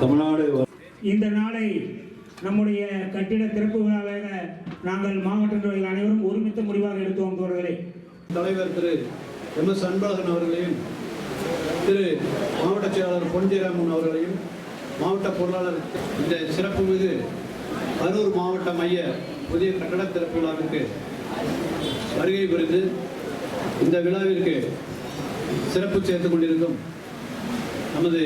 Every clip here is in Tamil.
தமிழ்நாடு இந்த நாளை நம்முடைய கட்டிட திறப்பு விழாவாக நாங்கள் மாவட்ட நிர்வாகிகள் அனைவரும் ஒருமித்த முடிவாக எடுத்தோம் தோழர்களே. தலைவர் திரு எம். எஸ். அன்பழகன் அவர்களையும் திரு மாவட்ட செயலாளர் பொன் ஜெயராமன் அவர்களையும் மாவட்ட பொருளாளர் இந்த சிறப்பு மிகு கரூர் மாவட்ட மைய புதிய கட்டட திறப்பு விழாவிற்கு வருகை புரிந்து இந்த விழாவிற்கு சிறப்பு சேர்த்துக் கொண்டிருக்கும் நமது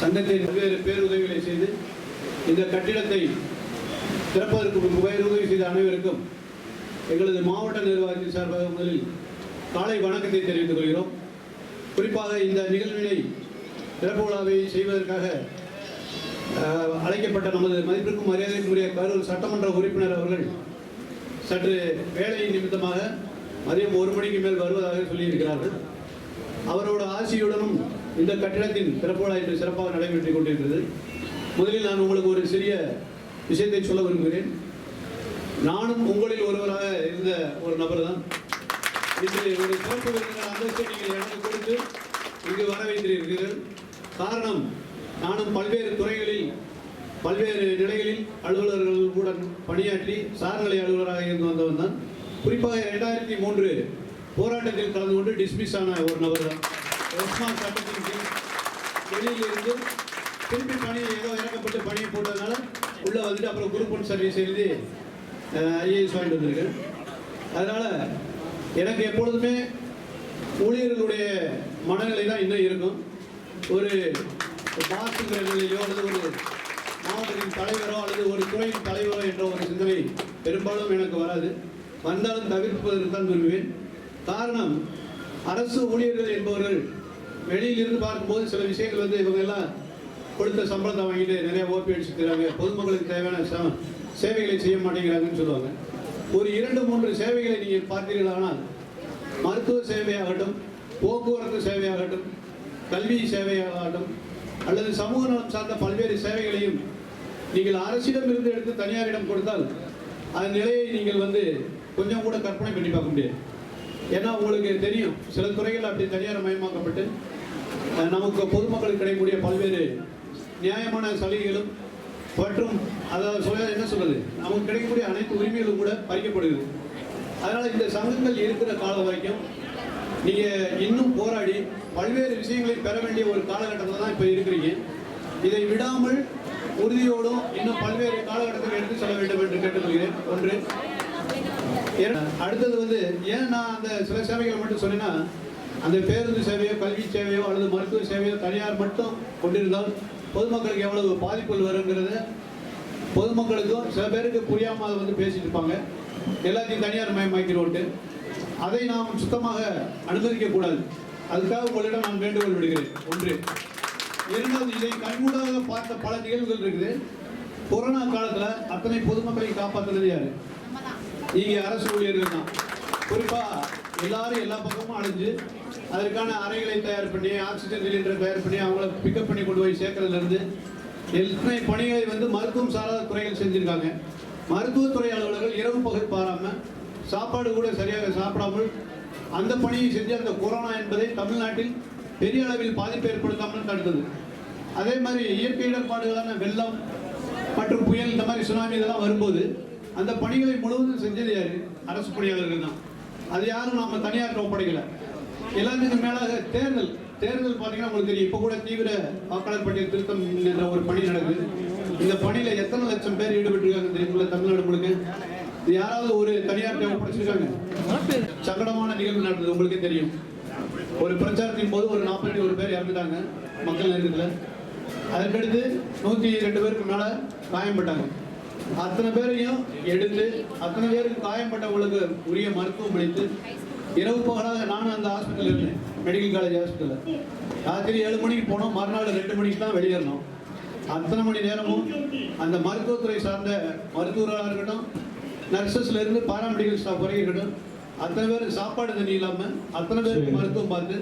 சங்கத்தின் பல்வேறு பேருதவிகளை செய்து இந்த கட்டிடத்தை திறப்பதற்கு உதவி செய்த அனைவருக்கும் எங்களது மாவட்ட நிர்வாகத்தின் சார்பாக முதலில் காலை வணக்கத்தை தெரிவித்துக் கொள்கிறோம். குறிப்பாக இந்த நிகழ்வினை திறப்பு விழாவை செய்வதற்காக அழைக்கப்பட்ட நமது மதிப்பிற்கும் மரியாதைக்குரிய கரூர் சட்டமன்ற உறுப்பினர் அவர்கள் சற்று வேலை நிமித்தமாக மதியம் ஒரு மணிக்கு மேல் வருவதாக சொல்லியிருக்கிறார்கள். அவரோட ஆசியுடனும் இந்த கட்டிடத்தின் திறப்பு விழா இன்று சிறப்பாக நடைபெற்றுக் கொண்டிருக்கிறது. முதலில் நான் உங்களுக்கு ஒரு சிறிய விஷயத்தை சொல்ல விரும்புகிறேன். நானும் உங்களில் ஒருவராக இருந்த ஒரு நபர் தான் இன்று ஒரு சிறப்பு விருந்தினர் அந்தஸ்தை நீங்கள் எனக்கு கொடுத்து இங்கு வர வைத்திருக்கிறீர்கள். காரணம் நானும் பல்வேறு துறைகளில் பல்வேறு நிலைகளில் அலுவலர்களுடன் பணியாற்றி சார்நிலை அலுவலராக இருந்து வந்தவன் தான் குறிப்பாக இரண்டாயிரத்தி மூன்று போராட்டத்தில் கலந்து கொண்டு டிஸ்மிஸ் ஆன ஒரு நபர் தான் ஒஸ்மான் சட்டத்தின் கீழ் வெளியில் திருப்பி பணி ஏதோ இறக்கப்பட்டு பணியை போட்டதுனால உள்ள வந்துட்டு அப்புறம் குரூப் ஒன் சர்வீஸ் எழுதி ஐஏஎஸ் வாங்கிட்டு வந்திருக்கேன். அதனால எனக்கு எப்பொழுதுமே ஊழியர்களுடைய மனநிலை தான் இன்னும் இருக்கும். ஒரு பாசுங்கிற நிலையிலோ அல்லது ஒரு மாவட்டத்தின் தலைவரோ அல்லது ஒரு துறையின் தலைவரோ என்ற ஒரு சிந்தனை பெரும்பாலும் எனக்கு வராது. வந்தாலும் தவிர்ப்பதற்கு தான் விரும்புவேன். காரணம் அரசு ஊழியர்கள் என்பவர்கள் வெளியிலிருந்து பார்க்கும்போது சில விஷயங்கள் வந்து இவங்க எல்லாம் கொடுத்த சம்பளத்தை வாங்கிட்டு நிறைய ஓபி அடிச்சுக்கிறாங்க. பொதுமக்களுக்கு தேவையான சேவைகளை செய்ய மாட்டேங்கிறாங்கன்னு சொல்லுவாங்க. ஒரு இரண்டு மூன்று சேவைகளை நீங்கள் பார்த்தீர்களானால் மருத்துவ சேவையாகட்டும் போக்குவரத்து சேவையாகட்டும் கல்வி சேவையாகட்டும் அல்லது சமூக நலம் சார்ந்த பல்வேறு சேவைகளையும் நீங்கள் அரசிடம் இருந்து எடுத்து தனியாரிடம் கொடுத்தால் அந்த நிலையை நீங்கள் வந்து கொஞ்சம் கூட கற்பனை பண்ணி பார்க்க முடியாது. ஏன்னா உங்களுக்கு தெரியும் சில துறைகள் அப்படி தனியார் மயமாக்கப்பட்டு நமக்கு பொதுமக்களுக்கு கிடைக்கக்கூடிய பல்வேறு நியாயமான சலுகைகளும் மற்றும் அதாவது சொல்ல என்ன சொல்றது? நமக்கு கிடைக்கக்கூடிய அனைத்து உரிமைகளும் கூட பறிக்கப்படுகிறது. அதனால் இந்த சங்கங்கள் இருக்கிற காலம் வரைக்கும் நீங்கள் இன்னும் போராடி பல்வேறு விஷயங்களை பெற வேண்டிய ஒரு காலகட்டத்தில் தான் இப்போ இருக்கிறீங்க. இதை விடாமல் உறுதியோடும் இன்னும் பல்வேறு காலகட்டத்தில் எடுத்து செல்ல வேண்டும் என்று கேட்டுக்கொள்கிறேன். ஒன்று அடுத்தது வந்து ஏன் நான் அந்த சில சேவைகளை மட்டும் சொன்னேன்னா அந்த பேருந்து சேவையோ கல்வி சேவையோ அல்லது மருத்துவ சேவையோ தனியார் மட்டும் கொண்டிருந்தால் பொதுமக்களுக்கு எவ்வளவு பாதிப்புகள் வருங்கிறது பொதுமக்களுக்கும் சில பேருக்கு புரியாமல் அதை வந்து பேசிட்டு இருப்பாங்க. எல்லாத்தையும் தனியார் மயமாக்கிறோன்ட்டு அதை நாம் சுத்தமாக அனுமதிக்கக்கூடாது அதுக்காக உங்களிடம் நான் வேண்டுகோள் விடுகிறேன். ஒன்று இரண்டாவது இதை கண்கூடாக பார்த்த பல நிகழ்வுகள் இருக்குது. கொரோனா காலத்தில் அத்தனை பொதுமக்களை காப்பாற்றுறது யாரு? நீங்கள் அரசு ஊழியர்கள் தான். குறிப்பாக எல்லாரும் எல்லா பக்கமும் அடைஞ்சு அதற்கான அறைகளை தயார் பண்ணி ஆக்சிஜன் சிலிண்டர் தயார் பண்ணி அவங்கள பிக்கப் பண்ணி கொண்டு போய் சேர்க்கறதுலேருந்து எத்தனை பணிகளை வந்து மருத்துவம் சாராத துறைகள் செஞ்சுருக்காங்க. மருத்துவத்துறை அலுவலர்கள் இரவு பகல் பாராமல் சாப்பாடு கூட சரியாக சாப்பிடாமல் அந்த பணியை செஞ்சு அந்த கொரோனா என்பதை தமிழ்நாட்டில் பெரிய அளவில் பாதிப்பு ஏற்படுத்தாமல் தடுத்தது. அதே மாதிரி இயற்கை இடர்பாடுகளான வெள்ளம் மற்றும் புயல் இந்த மாதிரி சுனாமி இதெல்லாம் வரும்போது அந்த பணிகளை முழுவதும் செஞ்சது யாரு? அரசு பணியாளர்கள் தான். அது யாரும் நாம தனியார் ஒப்படைக்கல எல்லாத்துக்கும் மேலாக தேர்தல். தேர்தல் பார்த்தீங்கன்னா உங்களுக்கு தெரியும். இப்போ கூட தீவிர வாக்காளர் பட்டியல் திருத்தம் என்ற ஒரு பணி நடக்குது. இந்த பணியில எத்தனை லட்சம் பேர் ஈடுபட்டிருக்காங்க தெரியுங்களா தமிழ்நாடு முழுக்க? இது யாராவது ஒரு தனியார் ஒப்படைச்சிருக்காங்க சங்கடமான நிகழ்வு நடந்தது உங்களுக்கே தெரியும். ஒரு பிரச்சாரத்தின் போது ஒரு நாற்பத்தி ஒரு பேர் இறந்துட்டாங்க மக்கள் நெருக்கத்தில். அதற்கடுத்து நூற்றி ரெண்டு பேருக்கு மேலே காயம்பட்டாங்க. அத்தனை பேரையும் எடுத்து அத்தனை பேருக்கு காயம்பட்டவங்களுக்கு உரிய மருத்துவம் அளித்து இரவு பகலாக நானும் அந்த ஹாஸ்பிட்டல் இருந்தேன் மெடிக்கல் காலேஜ் ஹாஸ்பிட்டலில் ராத்திரி ஏழு மணிக்கு போனோம் மறுநாள் ரெண்டு மணிக்கு தான் வெளியேறணும். அத்தனை மணி நேரமும் அந்த மருத்துவத்துறை சார்ந்த மருத்துவர்களாக இருக்கட்டும் நர்சஸ்ல இருந்து பாராமெடிக்கல் ஸ்டாஃப் வரைக்கும் இருக்கட்டும் அத்தனை பேர் சாப்பாடு தண்ணி இல்லாமல் அத்தனை பேருக்கு மருத்துவம் பார்த்து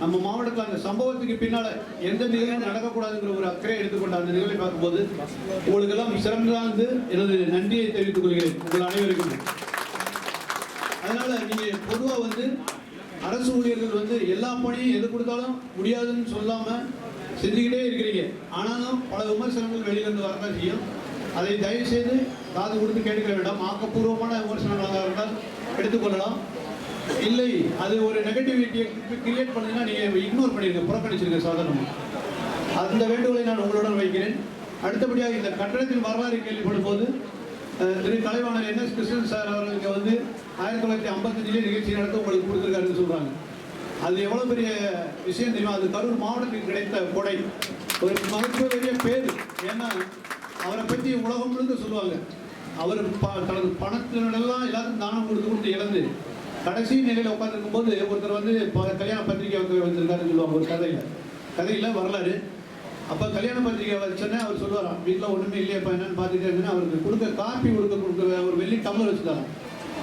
நம்ம மாவட்டத்தில் அந்த சம்பவத்துக்கு பின்னால எந்த நிகழ்வும் நடக்கக்கூடாதுங்கிற ஒரு அக்கறை எடுத்துக்கொண்ட அந்த நிகழ்வை பார்க்கும்போது உங்களுக்கெல்லாம் சிறந்தாந்து எனது நன்றியை தெரிவித்துக் கொள்கிறேன். உங்கள் அனைவருக்கும். அதனால நீங்க பொதுவாக வந்து அரசு ஊழியர்கள் வந்து எல்லா பணியும் எது கொடுத்தாலும் முடியாதுன்னு சொல்லாம செஞ்சுக்கிட்டே இருக்கிறீங்க. ஆனாலும் பல விமர்சனங்கள் வெளியிலிருந்து வரதான் செய்யும். அதை தயவு செய்து காது கொடுத்து கேட்க வேண்டாம். ஆக்கப்பூர்வமான விமர்சனங்களாக இருந்தால் எடுத்துக்கொள்ளலாம் இல்லை அது ஒரு நெகட்டிவிட்டியை கிரியேட் பண்ணீங்கன்னா நீங்க இக்னோர் பண்ணிருங்க புறக்கணிச்சிருங்க சாதனம் அந்த வேண்டுகோளை நான் உங்களுடன் வைக்கிறேன். அடுத்தபடியாக இந்த கட்டடத்தின் வரலாறு கேள்விப்படும் போது Thiru Kalaivanar N S Krishnan sir அவர்களுக்கு வந்து ஆயிரத்தி தொள்ளாயிரத்தி ஐம்பத்தஞ்சிலே நிகழ்ச்சி நடத்த உங்களுக்கு கொடுத்துருக்காருன்னு சொல்கிறாங்க அது எவ்வளோ பெரிய விஷயம் தெரியுமா? அது கரூர் மாவட்டத்துக்கு கிடைத்த கொடை. ஒரு மகத்துவரிய பேர். ஏன்னா அவரை பற்றி உலகம் முழுக்க சொல்லுவாங்க. அவர் ப- தனது பணத்தினெல்லாம் எல்லாத்துக்கும் தானம் கொடுத்து கொடுத்து இழந்து கடைசி நிலையில் உட்காந்துருக்கும் போது ஒருத்தர் வந்து ப- கல்யாண பத்திரிக்கை வைக்க வந்திருக்காருன்னு சொல்லுவாங்க ஒரு கதையில். கதையில் வரலாறு. அப்போ கல்யாண பத்திரிக்கை வச்சோன்னே அவர் சொல்லுவாராம் வீட்டில் ஒன்றுமே இல்லையாப்பா என்னன்னு பார்த்துட்டே இருந்தேன்னா அவருக்கு கொடுக்க காப்பி கொடுக்க கொடுக்க ஒரு வெள்ளி டம்ளர் வச்சுதாராம்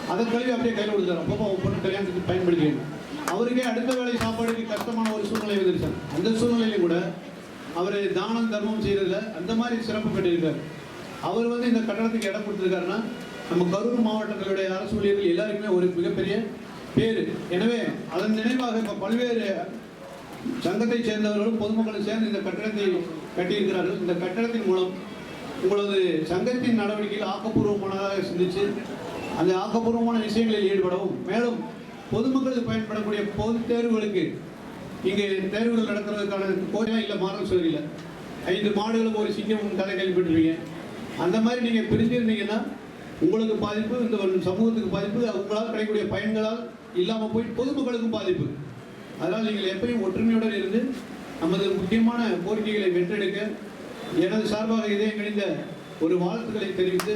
அதை கழுவி அப்படியே கையில் கொடுத்தாராம் அப்போ உன் பொண்ணு கல்யாணத்துக்கு பயன்படுத்திக்கணும் அவருக்கே அடுத்த வேளை சாப்பாடுக்கு கஷ்டமான ஒரு சூழ்நிலை வந்துருச்சார் அந்த சூழ்நிலையிலும் கூட அவர் தானம் தர்மம் செய்யறதுல அந்த மாதிரி சிறப்பு பெற்றிருக்கார். அவர் வந்து இந்த கட்டடத்துக்கு இடம் கொடுத்துருக்காருன்னா நம்ம கரூர் மாவட்டங்களுடைய அரசு ஊழியர்கள் எல்லாருக்குமே ஒரு மிகப்பெரிய பேர். எனவே அதன் நினைவாக இப்போ பல்வேறு சங்கத்தை சேர்ந்தவர்களும் பொதுமக்களும் சேர்ந்து இந்த கட்டடத்தை கட்டியிருக்கிறார்கள். இந்த கட்டடத்தின் மூலம் உங்களது சங்கத்தின் நடவடிக்கையில் ஆக்கப்பூர்வமானதாக சிந்திச்சு அந்த ஆக்கப்பூர்வமான விஷயங்களில் ஈடுபடவும் மேலும் பொதுமக்களுக்கு பயன்படக்கூடிய பொது தேர்வுகளுக்கு இங்கே தேர்வுகள் நடத்துறதுக்கான கோரிக்கை இல்லை மாறும் சொல்லியில் ஐந்து மாடுகளும் ஒரு சிங்கம் கதை கேள்விப்பட்டிருக்கீங்க. அந்த மாதிரி நீங்கள் பிரிஞ்சிருந்தீங்கன்னா உங்களுக்கு பாதிப்பு இந்த சமூகத்துக்கு பாதிப்பு உங்களால் கிடைக்கக்கூடிய பயன்களால் இல்லாமல் போய் பொதுமக்களுக்கும் பாதிப்பு. அதனால் நீங்கள் எப்பயும் ஒற்றுமையுடன் இருந்து நமது முக்கியமான கோரிக்கைகளை வென்றெடுக்க எனது சார்பாக இதயம் கணிந்த ஒரு வாழ்த்துக்களை தெரிவித்து